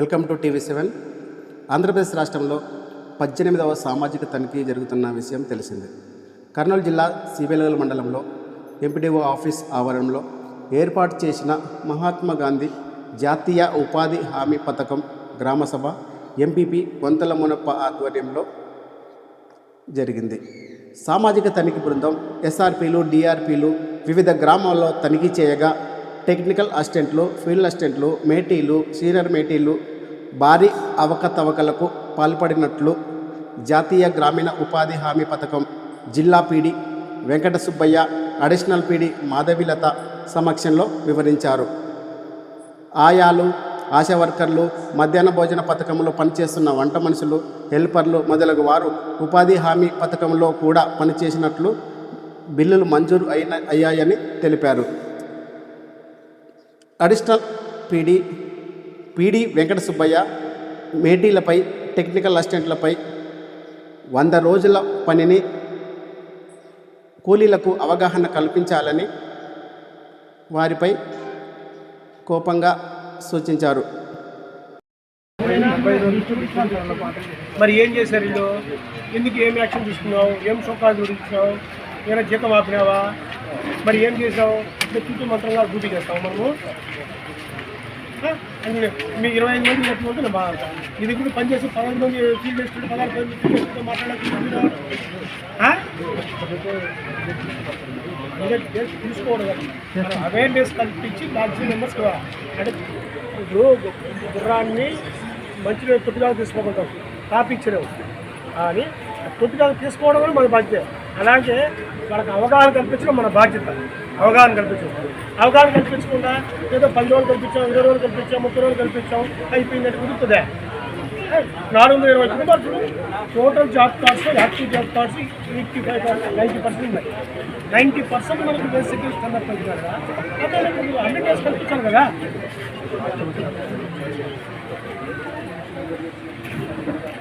Welcome to TV seven. Andhra Pradesh రాష్ట్రంలో పద్దెనిమిదవ సామాజిక తనిఖీ జరుగుతున్న విషయం తెలిసిందే. కర్నూలు జిల్లా సిబిఎల్గల్ మండలంలో ఎంపీడీఓ ఆఫీస్ ఆవరణలో ఏర్పాటు చేసిన మహాత్మా గాంధీ జాతీయ ఉపాధి హామీ పథకం గ్రామసభ ఎంపీపీ గొంతల మునప్ప ఆధ్వర్యంలో జరిగింది. సామాజిక తనిఖీ బృందం ఎస్ఆర్పీలు డిఆర్పీలు వివిధ గ్రామాల్లో తనిఖీ చేయగా టెక్నికల్ అసిస్టెంట్లు ఫీల్డ్ అసిస్టెంట్లు మేటీలు సీనియర్ మేటీలు భారీ అవకతవకలకు పాల్పడినట్లు జాతీయ గ్రామీణ ఉపాధి హామీ పథకం జిల్లా PD Venkata Subbaiah additional PD Madhavilatha సమక్షంలో వివరించారు. ఆయాలు ఆశా వర్కర్లు మధ్యాహ్న భోజన పథకంలో పనిచేస్తున్న వంట మనుషులు హెల్పర్లు మొదలగు వారు ఉపాధి హామీ పథకంలో కూడా పనిచేసినట్లు బిల్లులు మంజూరు అయిన అయ్యాయని తెలిపారు. Additional PD PD Venkata Subbaiah మేటీలపై technical అసిస్టెంట్లపై వంద రోజుల పనిని కూలీలకు అవగాహన కల్పించాలని వారిపై కోపంగా సూచించారు. మరి ఏం చేశారు వీళ్ళు ఎందుకు ఏం యాక్షన్ తీసుకున్నావు? ఏం సొక్కాలు చూపించావు ఏమైనా జీతం ఆపినావా? మరి ఏం చేసావు చుట్టూ మంత్రంగా డ్యూటీ చేస్తావు మనము? మీ ఇరవై ఐదు మంది కట్టుకుంటే నేను బాగా ఇది కూడా పనిచేసి పదహారు మంది ఫీల్ చేస్తుంటే పదహారు మంది ఫీల్ చేస్తుంటే మాట్లాడకుండా తీసుకోవడం అవేర్నెస్ కల్పించి మ్యాక్సిమం మెంబర్స్ అంటే ఇప్పుడు గుర్రాన్ని మంచిగా తొట్టుగా తీసుకోకుంటాం తాపించలేము కానీ తొట్టుగా తీసుకోవడం కూడా మన బాధ్యత. అలాగే వాళ్ళకి అవగాహన కల్పించడం మన బాధ్యత. అవగాహన కల్పించడం. అవగాహన కల్పించకుండా ఏదో పది రోజులు కల్పించాం ఇరవై రోజులు కల్పించాం ముప్పై రోజులు కల్పించాం అయిపోయిందంటే కుదురుతుందే? నాలుగు వందల ఇరవై కుటుంబాలు total job cards active job cards eighty five ninety percent ఉన్నాయి. నైంటీ పర్సెంట్ మనకు బేసిక్ స్టాండర్డ్ కల్పించారు కదా. అదే హండ్రెడ్ డేస్ కల్పించాలి కదా.